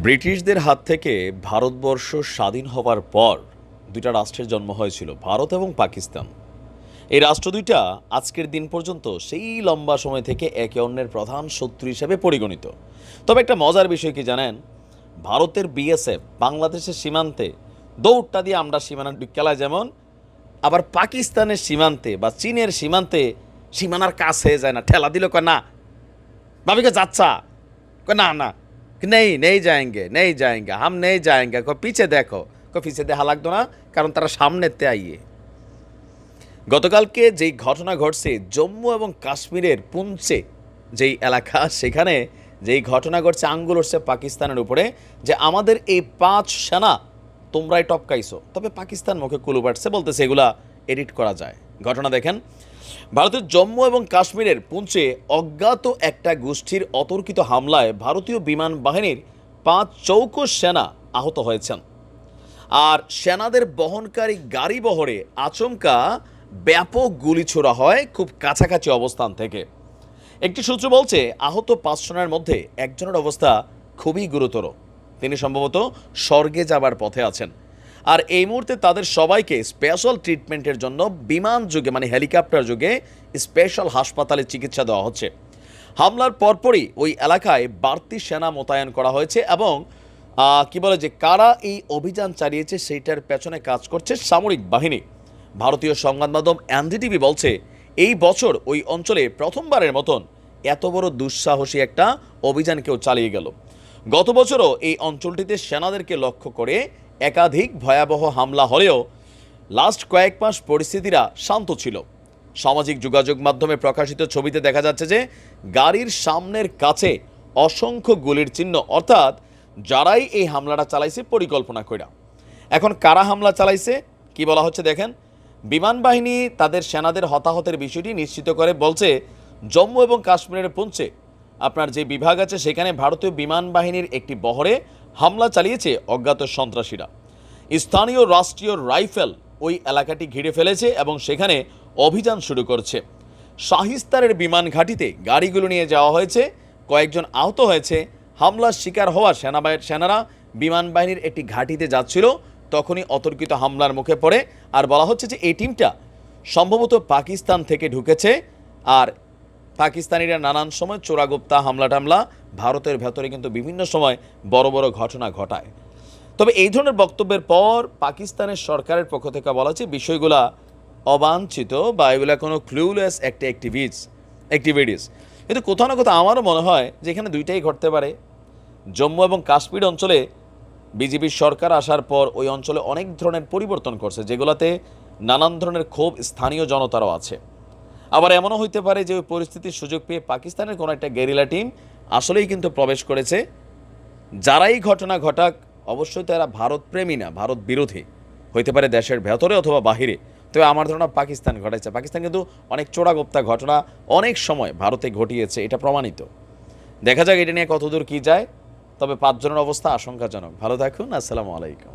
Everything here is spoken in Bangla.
ব্রিটিশদের হাত থেকে ভারতবর্ষ স্বাধীন হওয়ার পর দুইটা রাষ্ট্রের জন্ম হয়েছিল, ভারত এবং পাকিস্তান। এই রাষ্ট্র দুইটা আজকের দিন পর্যন্ত সেই লম্বা সময় থেকে একে অন্যের প্রধান শত্রু হিসেবে পরিগণিত। তবে একটা মজার বিষয় কি জানেন? ভারতের বিএসএফ বাংলাদেশের সীমান্তে দৌড়টা দিয়ে আমরা সীমানা খেলায় যেমন, আবার পাকিস্তানের সীমান্তে বা চীনের সীমান্তে সীমানার কাছে যায় না, ঠেলা দিল, কয় না বাবিকে যাচ্ছা, কয় না না। कि नहीं नहीं जाएंगे नहीं जाएंगे हम नहीं जाएंगे को पीछे देखो को पीछे দেখা লাগতো না কারণ তারা সামনেতে আইয়ে গতকালকে যেই ঘটনা ঘটছে জম্মু এবং কাশ্মীরের পুঞ্চে যেই এলাকা সেখানে যেই ঘটনা ঘটছে আঙ্গুল উঠছে পাকিস্তানের উপরে যে আমাদের এই পাঁচ সেনা তোমরাই টপকাইছো তবে পাকিস্তান মুখে কুলু বাড়ছে বলতেছে এগুলা এডিট করা যায় ঘটনা দেখেন ভারতের জম্মু এবং কাশ্মীরের পুঞ্চে অজ্ঞাত একটা গোষ্ঠীর অতর্কিত হামলায় ভারতীয় বিমান বাহিনীর পাঁচ চৌকো সেনা আহত হয়েছেন। আর সেনাদের বহনকারী গাড়ি বহরে আচমকা ব্যাপক গুলি ছোড়া হয় খুব কাছাকাছি অবস্থান থেকে। একটি সূত্র বলছে, আহত পাঁচ পাঁচজনের মধ্যে একজনের অবস্থা খুবই গুরুতর। তিনি সম্ভবত স্বর্গে যাবার পথে আছেন। আর এই মুহূর্তে তাদের সবাইকে স্পেশাল ট্রিটমেন্টের জন্য বিমান যুগে মানে হেলিকপ্টার যুগে স্পেশাল হাসপাতালে চিকিৎসা দেওয়া হচ্ছে। হামলার পরপরই ওই এলাকায় বাড়তি সেনা মোতায়েন করা হয়েছে এবং কি বলে যে কারা এই অভিযান চালিয়েছে সেইটার পেছনে কাজ করছে সামরিক বাহিনী। ভারতীয় সংবাদ মাধ্যম এনডিটিভি বলছে, এই বছর ওই অঞ্চলে প্রথমবারের মতন এত বড় দুঃসাহসী একটা অভিযান কেউ চালিয়ে গেল। গত বছরও এই অঞ্চলটিতে সেনাদেরকে লক্ষ্য করে একাধিক ভয়াবহ হামলা হলেও লাস্ট কয়েক মাস পরিস্থিতিরা শান্ত ছিল। সামাজিক যোগাযোগ মাধ্যমে প্রকাশিত ছবিতে দেখা যাচ্ছে যে, গাড়ির সামনের কাছে অসংখ্য গুলির চিহ্ন, অর্থাৎ যারাই এই হামলাটা চালাইছে পরিকল্পনা কইরা। এখন কারা হামলা চালাইছে, কি বলা হচ্ছে দেখেন? বিমান বাহিনী তাদের সেনাদের হতাহতের বিষয়টি নিশ্চিত করে বলছে, জম্মু এবং কাশ্মীরের পুঞ্চে। আপনার যে বিভাগ আছে, সেখানে ভারতীয় বিমান বাহিনীর একটি বহরে হামলা চালিয়েছে অজ্ঞাত সন্ত্রাসীরা। স্থানীয় রাষ্ট্রীয় রাইফেল ওই এলাকাটি ঘিরে ফেলেছে এবং সেখানে অভিযান শুরু করছে। শাহিস্তারের বিমান ঘাঁটিতে গাড়িগুলো নিয়ে যাওয়া হয়েছে। কয়েকজন আহত হয়েছে। হামলার শিকার হওয়া সেনাবাহিনী সেনারা বিমান বাহিনীর একটি ঘাঁটিতে যাচ্ছিল। তখনই অতর্কিত হামলার মুখে পড়ে আর বলা হচ্ছে যে এই টিমটা সম্ভবত পাকিস্তান থেকে ঢুকেছে। আর পাকিস্তানিরা নানান সময় চোরাগোপ্তা হামলা টামলা ভারতের ভেতরে কিন্তু বিভিন্ন সময় বড় বড় ঘটনা ঘটায়। তবে এই ধরনের বক্তব্যের পর পাকিস্তানের সরকারের পক্ষ থেকে বলা হচ্ছে, বিষয়গুলা অবাঞ্ছিত বা এগুলা কোনো ক্লুলেস একটা অ্যাক্টিভিটিস অ্যাক্টিভিটিস কিন্তু কোথাও না কোথাও আমারও মনে হয় যে এখানে দুইটাই ঘটতে পারে। জম্মু এবং কাশ্মীর অঞ্চলে বিজেপির সরকার আসার পর ওই অঞ্চলে অনেক ধরনের পরিবর্তন করছে, যেগুলোতে নানান ধরনের ক্ষোভ স্থানীয় জনতারও আছে। আবার এমনও হইতে পারে যে ওই পরিস্থিতির সুযোগ পেয়ে পাকিস্তানের কোনো একটা গেরিলা টিম আসলেই কিন্তু প্রবেশ করেছে। যারাই ঘটনা ঘটাক, অবশ্যই তারা ভারত প্রেমী না, ভারত বিরোধী। হইতে পারে দেশের ভেতরে অথবা বাহিরে। তবে আমার ধারণা পাকিস্তান ঘটাইছে। পাকিস্তান কিন্তু অনেক চোরাগোপ্তা ঘটনা অনেক সময় ভারতে ঘটিয়েছে, এটা প্রমাণিত। দেখা যাক এটা নিয়ে কতদূর কি যায়, তবে পাঁচজনের অবস্থা আশঙ্কাজনক। ভালো থাকুন, আসসালামু আলাইকুম।